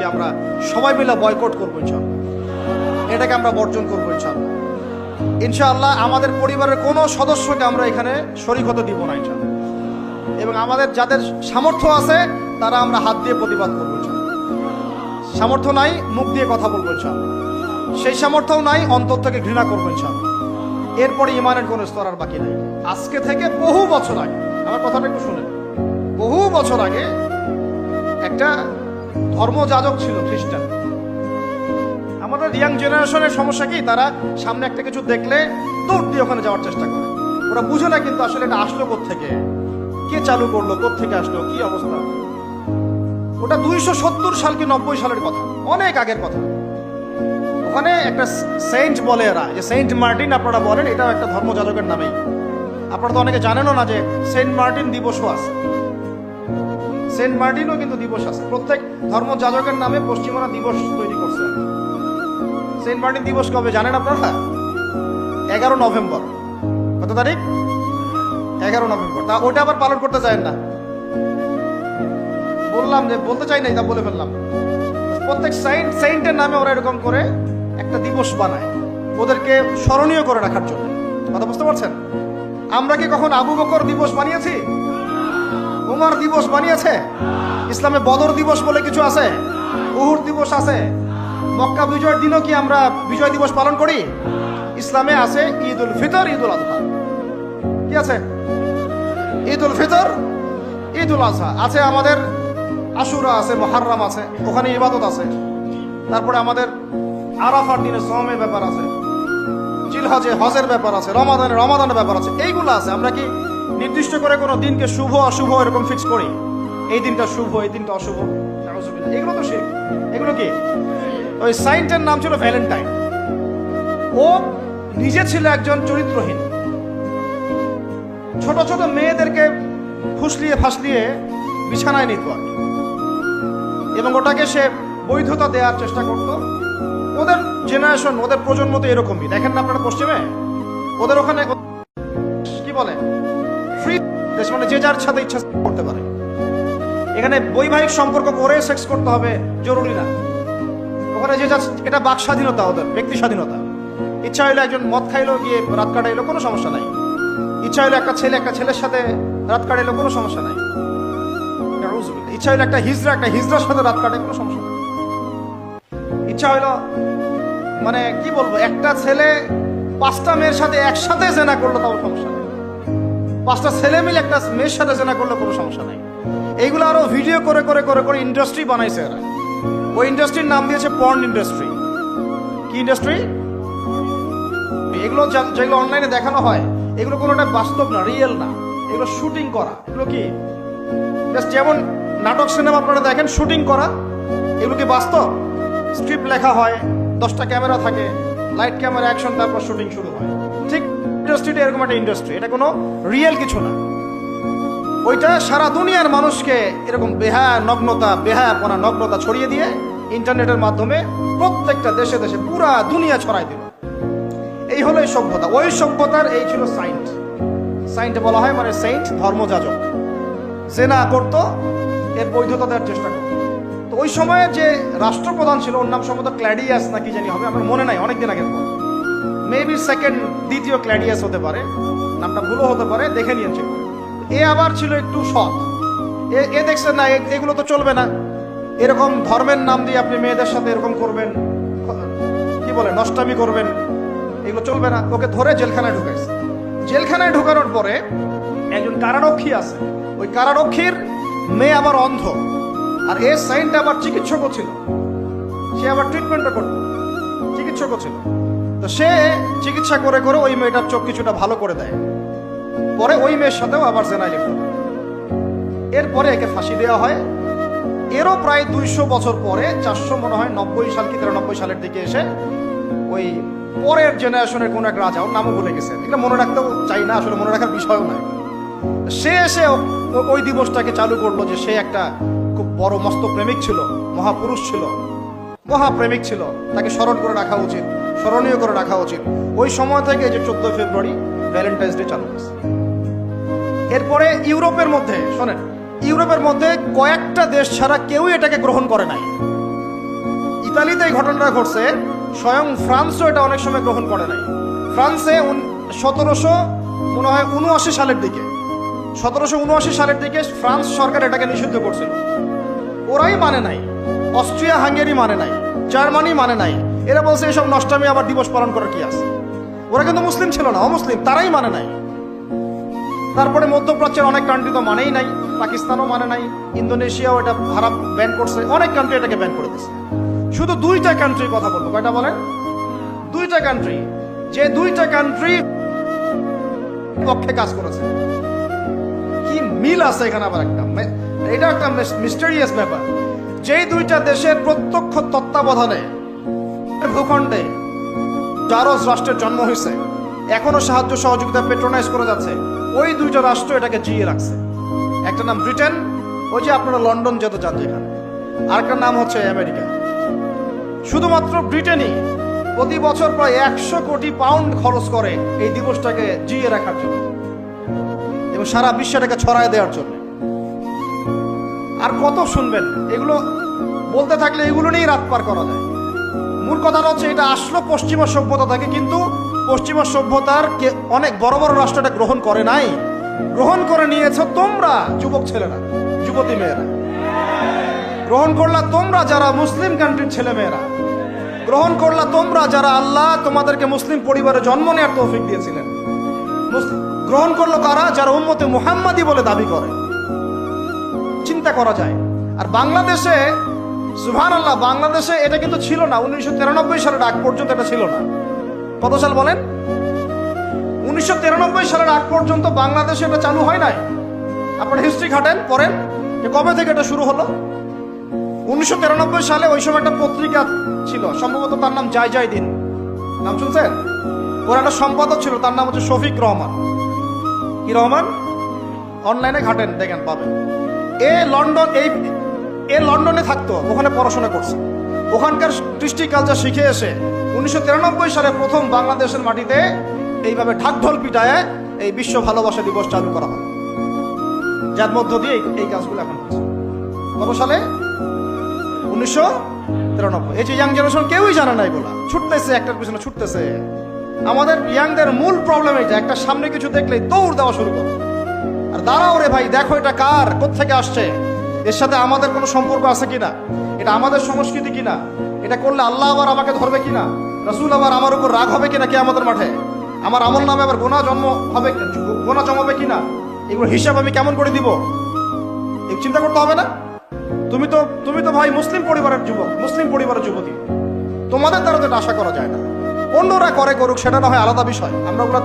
আজকে আমরা সবাই মিলে বয়কট করব ইনশাল্লাহ। এটাকে আমরা বর্জন করব ইনশাল্লাহ। ইনশাআল্লাহ আমাদের পরিবারের কোনো সদস্যকে আমরা এখানে শরিক দিব না ইনশাল্লাহ। এবং আমাদের যাদের সামর্থ্য আছে, তারা আমরা হাত দিয়ে প্রতিবাদ করব সামর্থ্য নাই, মুখ দিয়ে কথা বলব ইনশাল্লাহ। সেই সামর্থ্যও নাই অন্তর থেকে ঘৃণা করব ইনশাল্লাহ। এরপরে ইমানের কোনো স্তর আর বাকি নাই। আজকে থেকে বহু বছর আগে, আমার কথাটা একটু শুনেন। বহু বছর আগে একটা ধর্মযাজক ছিল খ্রিস্টান। আমাদের ইয়াং জেনারেশনের সমস্যা কি? তারা সামনে একটা কিছু দেখলে দৌড় দিয়ে ওখানে যাওয়ার চেষ্টা করে। ওরা বুঝে না কিন্তু আসলে এটা আসলো থেকে কে চালু করল? থেকে আসলো? কি অবস্থা? ওটা দুইশো সত্তর সাল কি নব্বই সালের কথা? অনেক আগের কথা। ওখানে একটা সেন্ট বলে এরা। যে সেন্ট মার্টিন আপনারা বলেন, এটাও একটা ধর্মযাজকের নামেই। আপনারা তো অনেকে জানেনও না যে সেন্ট মার্টিন দিবসও আছে। সেন্ট মার্টিনও কিন্তু দিবস আছে। প্রত্যেক ধর্মযাজকের নামে পশ্চিমরা দিবস তৈরি করছে। সেন্ট মার্টিন দিবস কবে জানেন আপনারা? এগারো নভেম্বর। কত তারিখ? এগারো নভেম্বর। তা ওটা আবার পালন করতে চায় না। বললাম যে, বলতে চাই নাই, তা বলে ফেললাম। প্রত্যেক সাইন্ট সেন্টের নামে ওরা এরকম করে একটা দিবস বানায়। ওদেরকে স্মরণীয় করে রাখার জন্য। কথা বুঝতে পারছেন? আমরা কি কখন আবু বকর দিবস বানিয়েছি? উমর দিবস বানিয়েছে। ইসলামে বদর দিবস বলে কিছু আছে? উহুর দিবস আছে। মক্কা বিজয়ের দিনও কি আমরা বিজয় দিবস পালন করি? ইসলামে আছে ঈদ উল ফিতর ঈদ উল আজহা কি আছে? ঈদ উল ফিতর ঈদ উল আজহা আছে আমাদের আশুরা আছে, মহাররাম আছে, ওখানে ইবাদত আছে। তারপরে আমাদের আরাফার দিনে সমের ব্যাপার আছে। জিলহজে হজের ব্যাপার আছে, রমাদানের রমাদানের ব্যাপার আছে। এইগুলো আছে। আমরা কি নির্দিষ্ট করে কোনো দিনকে শুভ, অশুভ এরকম ফিক্স করি। এই দিনটা শুভ, এই দিনটা অশুভ। এগুলো তো শিখ এগুলো কি? ওই সাইন্টের নাম ছিল ভ্যালেন্টাইন ও নিজে ছিল একজন চরিত্রহীন। ছোট ছোট মেয়েদেরকে ফুসলিয়ে, ফাসলিয়ে বিছানায় নিত আর এবং ওটাকে সে বৈধতা দেওয়ার চেষ্টা করত। ওদের জেনারেশন ওদের প্রজন্ম তো এরকমই। দেখেন না আপনারা পশ্চিমে? ওদের ওখানে কি বলে? ফ্রি দেশ মানে যে যার সাথে ইচ্ছা করতে পারে। এখানে বৈবাহিক সম্পর্ক করে সেক্স করতে হবে, জরুরি না। ওখানে যে যার, এটা বাক স্বাধীনতা ওদের, ব্যক্তি স্বাধীনতা। ইচ্ছা হইলে একজন মদ খাইলো, গিয়ে রাত কাটাইলো, কোনো সমস্যা নাই। ইচ্ছা হইলে একটা ছেলে, একটা ছেলের সাথে রাত কাটাইলো, কোনো সমস্যা নাই। ইচ্ছা হইলে একটা হিজড়া একটা হিজড়ার সাথে রাত কাটে কোনো সমস্যা নেই। ইচ্ছা হইল মানে কি বলব, একটা ছেলে পাঁচটা মেয়ের সাথে একসাথে জেনা করল, তাও সমস্যা পাঁচটা ছেলে মিলে একটা মেয়ের সাথে জেনা করলে কোনো সমস্যা নেই। এইগুলো আরও ভিডিও করে করে করে করে ইন্ডাস্ট্রি বানাইছে এরা। ওই ইন্ডাস্ট্রির নাম দিয়েছে পর্ন ইন্ডাস্ট্রি কি ইন্ডাস্ট্রি এগুলো যেগুলো অনলাইনে দেখানো হয়, এগুলো কোনোটা বাস্তব না রিয়েল না। এগুলো শুটিং করা। এগুলো কি? যেমন নাটক সিনেমা আপনারা দেখেন শুটিং করা। এগুলো কি বাস্তব? স্ক্রিপ্ট লেখা হয়, দশটা ক্যামেরা থাকে লাইট ক্যামেরা অ্যাকশন তারপর শুটিং শুরু হয়। ইন্ডাস্ট্রিটা এরকম একটা ইন্ডাস্ট্রি। এটা কোনো রিয়েল কিছু না। ওইটা সারা দুনিয়ার মানুষকে এরকম বেহায়া, নগ্নতা, বেহায়াপনা, নগ্নতা ছড়িয়ে দিয়ে ইন্টারনেটের মাধ্যমে প্রত্যেকটা দেশে দেশে পুরা দুনিয়া ছড়াই দিল। এই হলো এই সভ্যতা। ওই সভ্যতার এই ছিল সাইন্ট সাইন্ট বলা হয় মানে সেন্ট ধর্মযাজক। যে না করত, এর বৈধতা দেওয়ার চেষ্টা করত। তো ওই সময়ে যে রাষ্ট্রপ্রধান ছিল, ওর নাম সম্ভবত ক্ল্যাডিয়াস নাকি জানি হবে, আমার মনে নাই, অনেকদিন আগের পর মেবি সেকেন্ড দ্বিতীয় ক্ল্যাডিয়াস হতে পারে, নামটা ভুলও হতে পারে, দেখে নিয়েছে। এ আবার ছিল একটু সৎ। এ এ দেখছেন না এগুলো তো চলবে না। এরকম ধর্মের নাম দিয়ে আপনি মেয়েদের সাথে এরকম করবেন, কি বলে, নষ্টামি করবেন, এগুলো চলবে না। ওকে ধরে জেলখানায় ঢুকাইছে। জেলখানায় ঢুকানোর পরে একজন কারারক্ষী আছে। ওই কারারক্ষীর মেয়ে আবার অন্ধ। আর এ সাইনটা আবার চিকিৎসকও ছিল। সে আবার ট্রিটমেন্টও করত। চিকিৎসকও ছিল। তো সে চিকিৎসা করে করে ওই মেয়েটার চোখ কিছুটা ভালো করে দেয়। পরে ওই মেয়ের সাথেও আবার জেনায় লিপ্ত। এরপরে একে ফাঁসি দেওয়া হয়। এরও প্রায় দুইশো বছর পরে, চারশো মনে হয় নব্বই সাল কি তিরানব্বই সালের দিকে এসে ওই পরের জেনারেশনের কোন এক রাজা, ওর নামও ভুলে গেছে। এটা মনে রাখতেও চাই না, আসলে মনে রাখার বিষয়ও নয় সে এসে ওই দিবসটাকে চালু করল যে সে একটা খুব বড় মস্ত প্রেমিক ছিল, মহাপুরুষ ছিল। মহাপ্রেমিক ছিল। তাকে স্মরণ করে রাখা উচিত, স্মরণীয় করে রাখা উচিত। ওই সময় থেকে যে চোদ্দ ফেব্রুয়ারি, ভ্যালেন্টাইন্স ডে চালু হয়েছে। এরপরে ইউরোপের মধ্যে, শোনেন, ইউরোপের মধ্যে কয়েকটা দেশ ছাড়া কেউই এটাকে গ্রহণ করে নাই। ইতালিতে এই ঘটনাটা ঘটছে, স্বয়ং ফ্রান্সও এটা অনেক সময় গ্রহণ করে নাই। ফ্রান্সে সতেরোশো, মনে হয় উনআশি সালের দিকে, সতেরোশো উনআশি সালের দিকে ফ্রান্স সরকার এটাকে নিষিদ্ধ করছিল। ওরাই মানে নাই অস্ট্রিয়া হাঙ্গেরি মানে নাই। জার্মানি মানে নাই। এরা বলছে, এসব নষ্টামি, আবার দিবস পালন করার কি আছে? ওরা কিন্তু মুসলিম ছিল না, অমুসলিম, তারাই মানে নাই। তারপরে মধ্যপ্রাচ্যের অনেক কান্ট্রি তো মানেই নাই, পাকিস্তানও মানে নাই, ইন্দোনেশিয়াও এটা হারাম ব্যান করছে, অনেক কান্ট্রি এটাকে ব্যান করে দিচ্ছে শুধু দুইটা কান্ট্রির কথা বলব, কয়টা বলেন? দুইটা কান্ট্রি যে দুইটা কান্ট্রি পক্ষে কাজ করেছে। কি মিল আছে এখানে আবার একটা? এটা একটা মিস্টেরিয়াস ব্যাপার। যেই দুইটা দেশের প্রত্যক্ষ তত্ত্বাবধানে ভূখণ্ডে জারজ রাষ্ট্রের জন্ম হয়েছে, এখনও সাহায্য সহযোগিতা পেট্রোনাইজ করে যাচ্ছে, ওই দুইটা রাষ্ট্র এটাকে জিয়ে রাখছে। একটা নাম ব্রিটেন, ওই যে আপনারা লন্ডন যেতে চান যেখানে। আরেকটার নাম হচ্ছে আমেরিকা। শুধুমাত্র ব্রিটেনই প্রতি বছর প্রায় একশো কোটি পাউন্ড খরচ করে এই দিবসটাকে জিয়ে রাখার জন্য এবং সারা বিশ্বে এটাকে ছড়ায় দেওয়ার জন্য। আর কত শুনবেন? এগুলো বলতে থাকলে এগুলো নিয়েই রাত পার করা যায়। মূল কথাটা হচ্ছে, এটা আসলো পশ্চিমা সভ্যতা থেকে, কিন্তু পশ্চিমা সভ্যতার অনেক বড় বড় রাষ্ট্রটা গ্রহণ করে নাই। গ্রহণ করে নিয়েছো তোমরা, যুবক ছেলেরা, যুবতী মেয়েরা। গ্রহণ করলা তোমরা যারা মুসলিম কান্ট্রির ছেলে মেয়েরা। গ্রহণ করলা তোমরা যারা আল্লাহ তোমাদেরকে মুসলিম পরিবারে জন্ম নেওয়ার তৌফিক দিয়েছিলেন। গ্রহণ করল কারা? যারা উম্মতে মুহাম্মাদি বলে দাবি করে। চিন্তা করা যায়। আর বাংলাদেশে সুভান আল্লাহ বাংলাদেশে এটা কিন্তু ছিল না। উনিশশো তিরানব্বই সালের আগ পর্যন্ত এটা ছিল না। কত সাল বলেন? উনিশশো তিরানব্বই সালের আগ পর্যন্ত বাংলাদেশে এটা চালু হয় নাই। আপনার হিস্ট্রি ঘাটেন পড়েন, যে কবে থেকে এটা শুরু হলো? উনিশশো তিরানব্বই সালে ওই সময় একটা পত্রিকা ছিল, সম্ভবত তার নাম জয় জয় দিন। নাম শুনছেন? ওর একটা সম্পাদক ছিল, তার নাম হচ্ছে শফিক রহমান। কি রহমান? অনলাইনে ঘাটেন দেখেন, পাবেন। এ লন্ডন, এই, এ লন্ডনে থাকতো, ওখানে পড়াশোনা করছে। ওখানকার কৃষ্টি কালচার শিখে এসে উনিশশো তিরানব্বই সালে প্রথম বাংলাদেশের মাটিতে এইভাবে ঢাকঢোল পিটায় এই বিশ্ব ভালোবাসা দিবস চালু করা হয়। যার মধ্য দিয়ে এই- কাজগুলো এখন কত সালে উনিশশো তিরানব্বই। এই যে ইয়াং জেনারেশন কেউই জানে না এগুলা ছুটতেছে, একটার পিছনে ছুটতেছে। আমাদের ইয়াংদের মূল প্রবলেম এইটা, একটা সামনে কিছু দেখলেই দৌড় দেওয়া শুরু করে। আর দাঁড়াও রে ভাই, দেখো এটা কার থেকে আসছে? এর সাথে আমাদের কোনো সম্পর্ক আছে কিনা? এটা আমাদের সংস্কৃতি কিনা? এটা করলে আল্লাহ আবার আমাকে ধরবে কিনা? রসুল আবার আমার উপর রাগ হবে কিনা কে আমাদের মাঠে? আমার আমল নামে আবার গোনা জন্ম হবে, গোনা জমাবে কিনা? এগুলো হিসাব আমি কেমন করে দিব? চিন্তা করতে হবে না? তুমি তো তুমি তো ভাই মুসলিম পরিবারের যুবক, মুসলিম পরিবারের যুবতী। তোমাদের দ্বারা তো এটা আশা করা যায় না। অন্যরা করে করুক, সেটা না হয় আলাদা বিষয়। আমরা ওগুলো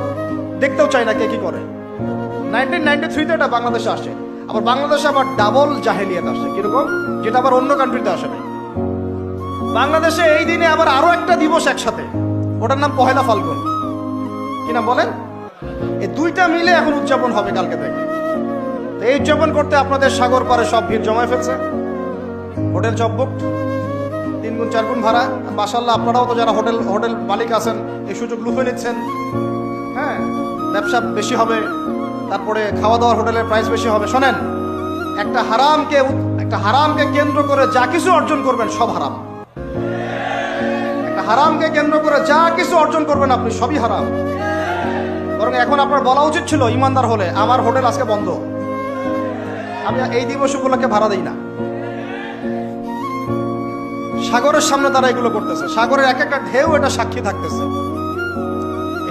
দেখতেও চাই না কে কি করে। নাইনটিন নাইনটি থ্রিতে এটা বাংলাদেশে আসে। আবার বাংলাদেশে আবার ডাবল জাহেলিয়াত আসে। কীরকম? যেটা আবার অন্য কান্ট্রিতে আসে নাই। বাংলাদেশে এই দিনে আবার আরও একটা দিবস একসাথে। ওটার নাম পহেলা ফাল্গুন। কি নাম বলেন? এই দুইটা মিলে এখন উদযাপন হবে কালকে থেকে। তো এই উদযাপন করতে আপনাদের সাগর পারে সব ভিড় জমায় ফেলছে। হোটেল সব বুকড তিন গুণ, চার গুণ ভাড়া। মাসাল্লাহ আপনারাও তো যারা হোটেল হোটেল মালিক আছেন, এই সুযোগ লুফে নিচ্ছেন। হ্যাঁ ব্যবসা বেশি হবে। তারপরে খাওয়া দাওয়ার হোটেলের প্রাইস বেশি হবে। শোনেন, একটা হারামকে একটা হারামকে কেন্দ্র করে যা কিছু অর্জন করবেন সব হারাম। একটা হারামকে কেন্দ্র করে যা কিছু অর্জন করবেন আপনি সবই হারাম। বরং এখন আপনার বলা উচিত ছিল, ইমানদার হলে, আমার হোটেল আজকে বন্ধ। আমি এই দিবস উপলক্ষে ভাড়া দিই না। সাগরের সামনে তারা এগুলো করতেছে। সাগরের এক একটা ঢেউ এটা সাক্ষী থাকতেছে।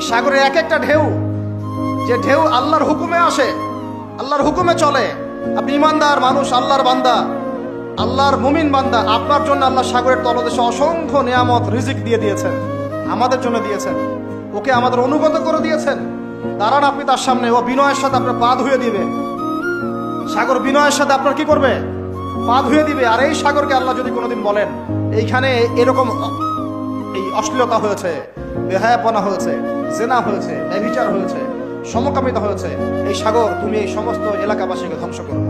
সাগরের এক একটা ঢেউ যে ঢেউ আল্লাহর হুকুমে আসে, আল্লাহর হুকুমে চলে। আপনি ইমানদার মানুষ, আল্লাহর বান্দা, আল্লাহর মুমিন বান্দা, আপনার জন্য আল্লাহ সাগরের তলদেশে অসংখ্য নিয়ামত, রিজিক দিয়ে দিয়েছেন, আমাদের জন্য দিয়েছেন। ওকে আমাদের অনুগত করে দিয়েছেন। দাঁড়ান আপনি তার সামনে, ও বিনয়ের সাথে আপনার পা ধুয়ে দিবে। সাগর বিনয়ের সাথে আপনার কি করবে? পা ধুয়ে দিবে। আর এই সাগরকে আল্লাহ যদি কোনোদিন বলেন, এইখানে এরকম এই অশ্লীলতা হয়েছে, বেহায়াপনা হয়েছে, জেনা হয়েছে, ব্যভিচার হয়েছে। সমকামিতা হয়েছে। এই সাগর, তুমি এই সমস্ত এলাকাবাসীকে ধ্বংস করো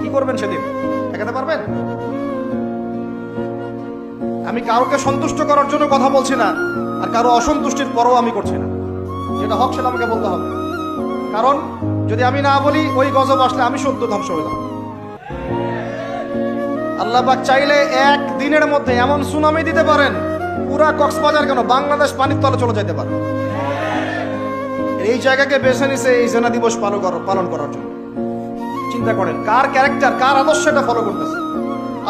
কি করবেন সেদিন? ঠেকাতে পারবেন? আমি কাউকে সন্তুষ্ট করার জন্য কথা বলছি না, আর কারও অসন্তুষ্টির পরও আমি করছি না। যেটা হক সেটা আমাকে বলতে হবে। কারণ, যদি আমি না বলি, ওই গজব আসলে আমি সত্য ধ্বংস যাব আল্লাহ চাইলে এক দিনের মধ্যে এমন সুনামি দিতে পারেন, পুরা কক্সবাজার কেন বাংলাদেশ পানির তলে চলে যেতে পারে? এই জায়গাকে বেছে নিছে এই সেনা দিবস পালন পালন করার জন্য। চিন্তা করেন, কার ক্যারেক্টার, কার আদর্শ এটা ফলো করতেছে?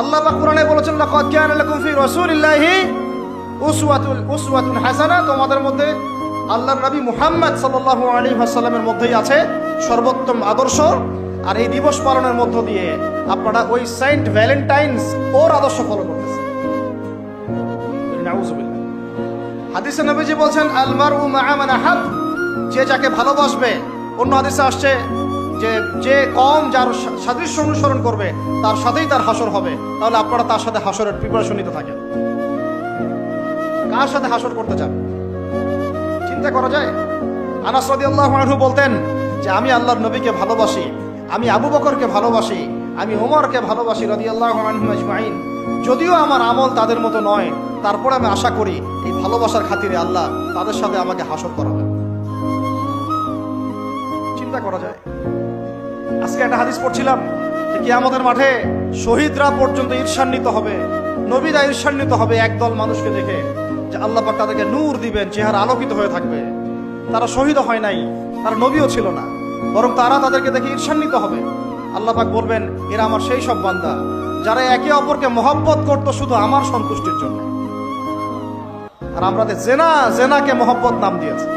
আল্লাহ পাক কোরআনে বলেছেন, লাকাদ কানা লাকুম ফি রাসূলিল্লাহি উসওয়াতুল, উসওয়াতুন হাসানা। তোমাদের মধ্যে আল্লাহর নবী মুহাম্মদ সাল্লাল্লাহু আলাইহি ওয়াসাল্লামের মধ্যেই আছে সর্বোত্তম আদর্শ। আর এই দিবস পালনের মধ্য দিয়ে আপনারা ওই সেন্ট ভ্যালেন্টাইন্স ওর আদর্শ ফলো করতেছেন নাউজুবিল্লাহ। হাদিসে নবীজি বলছেন আলমার উ মাআমান আহাব। যে যাকে ভালোবাসবে, অন্য হাদিসে আসছে যে যে কম যার সাদৃশ্য অনুসরণ করবে, তার সাথেই তার হাসর হবে। তাহলে আপনারা তার সাথে হাসরের প্রিপারেশন নিতে থাকেন। কার সাথে হাসর করতে চান? চিন্তা করা যায়? আনাস রাদিয়াল্লাহু আনহু বলতেন যে, আমি আল্লাহর নবীকে ভালোবাসি, আমি আবু বকরকে ভালোবাসি, আমি ওমরকে ভালোবাসি রাদিয়াল্লাহু আনহু আজমাইন। যদিও আমার আমল তাদের মতো নয়, তারপরে আমি আশা করি এই ভালোবাসার খাতিরে আল্লাহ তাদের সাথে আমাকে হাসর করাবেন। চিন্তা করা যায়। আজকে একটা হাদিস পড়ছিলাম যে কিয়ামতের মাঠে শহীদরা পর্যন্ত ঈর্ষান্বিত হবে, নবীরা ঈর্ষান্বিত হবে একদল মানুষকে দেখে, যে আল্লাহ পাক তাদেরকে নূর দিবেন, চেহারা আলোকিত হয়ে থাকবে। তারা শহীদ হয় নাই, তারা নবীও ছিল না, বরং তারা তাদেরকে দেখে ঈর্ষান্বিত হবে। আল্লাহ পাক বলবেন, এরা আমার সেই সব বান্দা, যারা একে অপরকে মহব্বত করতো শুধু আমার সন্তুষ্টির জন্য। আর আমরা জেনা, জেনাকে মহব্বত নাম দিয়েছি।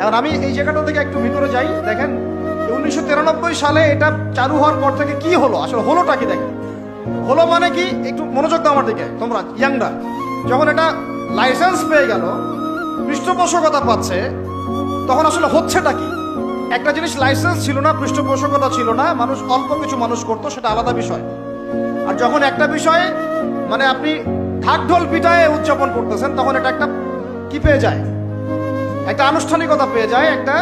এখন আমি এই জায়গাটা থেকে একটু ভিতরে যাই, দেখেন উনিশশো তিরানব্বই সালে এটা চালু হওয়ার পর থেকে কি হলো? আসলে হলোটা কি দেখেন? হলো মানে কি? একটু মনোযোগ দাও আমার দিকে, তোমরা ইয়াংরা। যখন এটা লাইসেন্স পেয়ে গেল, পৃষ্ঠপোষকতা পাচ্ছে, তখন আসলে হচ্ছেটা কি? একটা জিনিস লাইসেন্স ছিল না, পৃষ্ঠপোষকতা ছিল না, মানুষ অল্প কিছু মানুষ করতো, সেটা আলাদা বিষয়। আর যখন একটা বিষয়ে মানে আপনি ঢাকঢোল পিটায় উদযাপন করতেছেন, তখন এটা একটা কি পেয়ে যায়? একটা আনুষ্ঠানিকতা পেয়ে যায়, একটা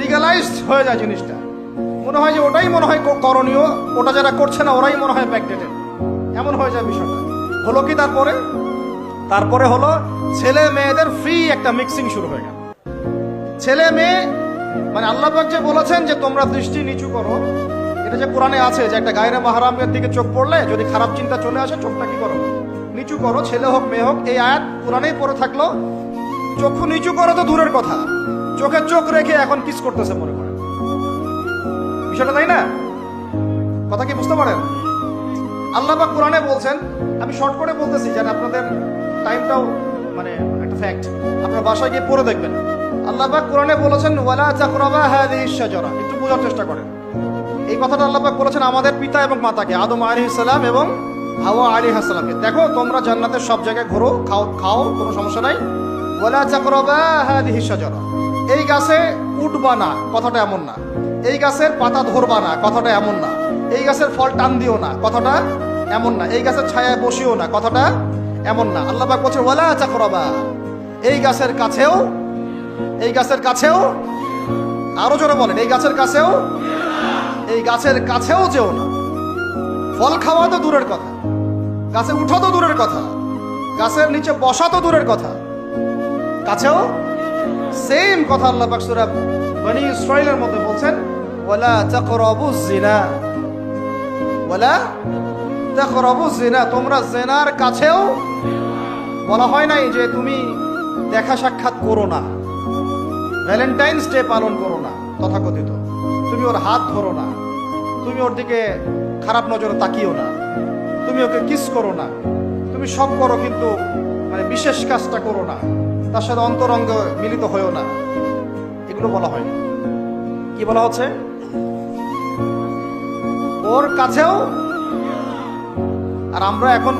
লিগালাইজড হয়ে যায় জিনিসটা। মনে হয় যে ওটাই মনে হয় করণীয়, ওটা যারা করছে না, ওরাই মনে হয় ব্যাকডেটেড এমন হয়ে যায় বিষয়টা। হলো কি তারপরে? তারপরে হলো ছেলে মেয়েদের ফ্রি একটা মিক্সিং শুরু হয়ে গেল। ছেলে মেয়ে মানে আল্লাহ যে বলেছেন যে তোমরা দৃষ্টি নিচু করো, এটা যে কোরআনে আছে যে একটা গায়রে মাহারামের দিকে চোখ পড়লে যদি খারাপ চিন্তা চলে আসে, চোখটা কি করো? নিচু করো, ছেলে হোক, মেয়ে হোক, এই আয়াত কোরআনেই পড়ে থাকল। চক্ষু নিচু করো তো দূরের কথা। চোখে চোখ রেখে এখন কিস করতেছে মনে করে। বিষয়টা তাই না? কথা কি বুঝতে পারেন? আল্লাহ বা কোরআনে বলছেন, আমি শর্ট করে বলতেছি যেন আপনাদের টাইমটাও মানে একটা ফ্যাক্ট আপনার বাসায় গিয়ে পড়ে দেখবেন। আল্লাহ বা কোরআনে বলেছেন, ওয়ালা তাকরাবা হাযিহিশ শাজারা। একটু বোঝার চেষ্টা করেন। এই কথাটা আল্লাহ পাক বলেছেন আমাদের পিতা এবং মাতাকে, আদম আলাইহিস সালাম এবং হাওয়া আলাইহিস সালামকে। দেখো, তোমরা জান্নাতের সব জায়গায় ঘোরো, খাও খাও, কোনো সমস্যা নাই। শাজারা। এই গাছে উঠবা না, কথাটা এমন না। এই গাছের পাতা ধরবা না, কথাটা এমন না। এই গাছের ফল টান দিও না, কথাটা এমন না। এই গাছের ছায়ায় বসিও না, কথাটা এমন না। আল্লাহ পাক বলছে, ওয়ালা চাকরবা। এই গাছের কাছেও, এই গাছের কাছেও, আরও জোরে বলেন, এই গাছের কাছেও, এই গাছের কাছেও যেও না। ফল খাওয়া তো দূরের কথা, গাছে উঠা তো দূরের কথা, গাছের নিচে বসা তো দূরের কথা কাছেও সেম কথা আল্লাহ পাক বনি ইসরাইলের মধ্যে বলছেন, ওয়ালা তাকরাবু জিনা ওয়ালা তাকরাবু জিনা তোমরা জেনার কাছেও বলা হয় নাই যে তুমি দেখা সাক্ষাৎ করো না, ভ্যালেন্টাইন্স ডে পালন করো না, তথাকথিত। তুমি ওর হাত ধরো না, তুমি ওর দিকে খারাপ নজরে তাকিও না, তুমি ওকে কিস করো না, তুমি সব করো কিন্তু মানে বিশেষ কাজটা করো না। তার সাথে অন্তরঙ্গ মিলিত হয়েও না। এগুলো বলা হয় কি বলা হচ্ছে? ওর কাছেও আর আমরা এখন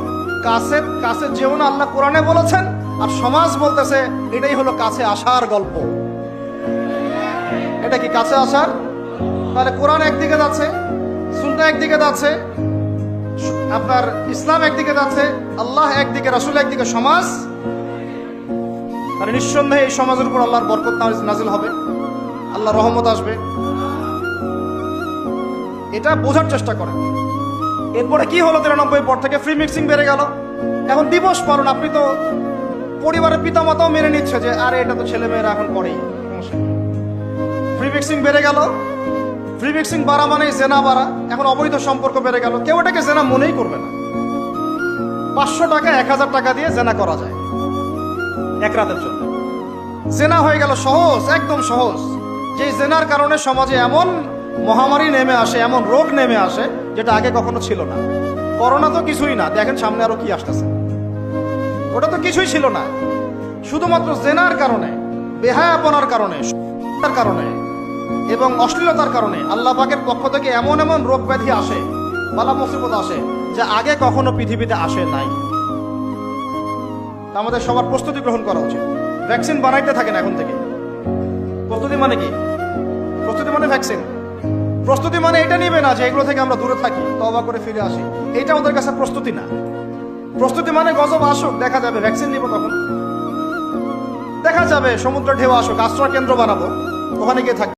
কাছে কাছে যেও না আল্লাহ কোরআনে বলেছেন, আর সমাজ বলতেছে, এটাই হলো কাছে আসার গল্প। এটা কি কাছে আসার? তাহলে কোরআন একদিকে যাচ্ছে সুন্না একদিকে যাচ্ছে, আপনার ইসলাম একদিকে যাচ্ছে, আল্লাহ একদিকে, রাসুল একদিকে, সমাজ তাহলে নিঃসন্দেহে এই সমাজের উপর আল্লাহর বরকত নাজিল হবে। আল্লাহ রহমত আসবে। এটা বোঝার চেষ্টা করেন। এরপরে কি হলো তিরানব্বই পর থেকে? ফ্রি মিক্সিং বেড়ে গেল। এখন দিবস পালন, আপনি তো পরিবারের পিতামাতাও মেনে নিচ্ছে যে, আরে, এটা তো ছেলে মেয়েরা এখন করেই। ফ্রি মিক্সিং বেড়ে গেল। ফ্রি মিক্সিং বাড়া মানে জেনা বাড়া। এখন অবৈধ সম্পর্ক বেড়ে গেল। কেউ এটাকে জেনা মনেই করবে না। পাঁচশো টাকা, এক হাজার টাকা দিয়ে জেনা করা যায়। এক রাতের জন্য। জেনা হয়ে গেল সহজ, একদম সহজ। যে জেনার কারণে সমাজে এমন মহামারী নেমে আসে, এমন রোগ নেমে আসে, যেটা আগে কখনো ছিল না। করোনা তো কিছুই না, দেখেন সামনে আরও কি আসতেছে। ওটা তো কিছুই ছিল না। শুধুমাত্র জেনার কারণে, বেহায়াপনার কারণে তার কারণে এবং অশ্লীলতার কারণে আল্লাহ পাকের পক্ষ থেকে এমন এমন রোগ ব্যাধি আসে, বালা মুসিবত আসে, যে আগে কখনো পৃথিবীতে আসে নাই। আমাদের সবার প্রস্তুতি গ্রহণ করা উচিত। ভ্যাকসিন বানাইতে থাকেন এখন থেকে। প্রস্তুতি মানে কি? প্রস্তুতি মানে ভ্যাকসিন। প্রস্তুতি মানে এটা নিবে না যে এগুলো থেকে আমরা দূরে থাকি তবা করে ফিরে আসি। এটা ওদের কাছে প্রস্তুতি না। প্রস্তুতি মানে গজব আসুক, দেখা যাবে, ভ্যাকসিন নিব তখন। দেখা যাবে, সমুদ্র ঢেউ আসুক, আশ্রয় কেন্দ্র বানাবো, ওখানে গিয়ে থাকবে